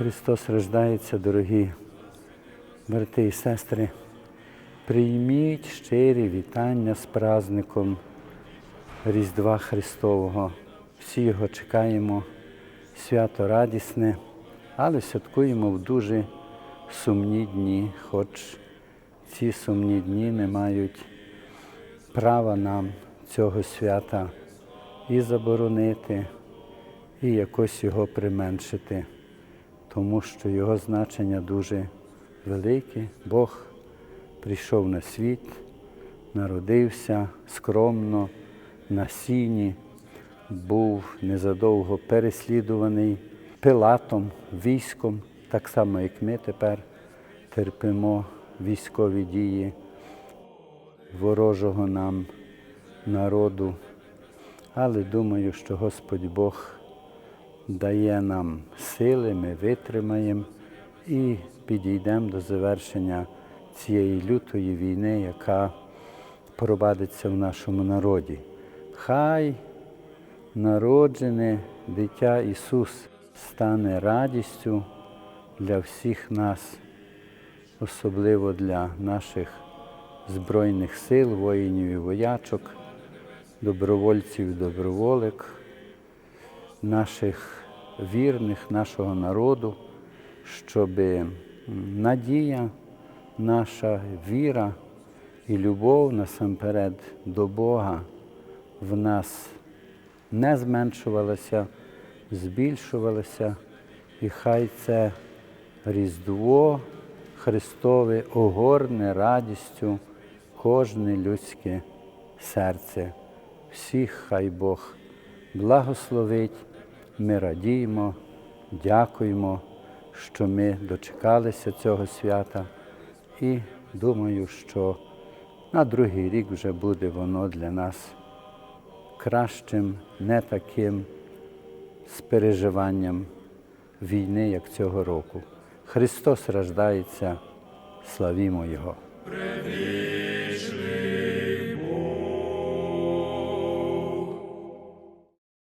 Христос рождається, дорогі брати і сестри. Прийміть щирі вітання з праздником Різдва Христового. Всі його чекаємо, свято радісне, але святкуємо в дуже сумні дні, хоч ці сумні дні не мають права нам цього свята і заборонити, і якось його применшити, тому що його значення дуже велике. Бог прийшов на світ, народився скромно на сіні, був незадовго переслідуваний пилатом, військом, так само, як ми тепер терпимо військові дії ворожого нам народу. Але думаю, що Господь Бог дає нам сили, ми витримаємо і підійдемо до завершення цієї лютої війни, яка провадиться в нашому народі. Хай народжене дитя Ісус стане радістю для всіх нас, особливо для наших Збройних сил, воїнів і воячок, добровольців і доброволик, наших вірних, нашого народу, щоб надія, наша віра і любов насамперед до Бога в нас не зменшувалася, збільшувалася, і хай це Різдво Христове огорне радістю кожне людське серце. Всіх хай Бог благословить, ми радіємо, дякуємо, що ми дочекалися цього свята і думаю, що на другий рік вже буде воно для нас кращим, не таким з переживанням війни, як цього року. Христос рождається, славімо Його!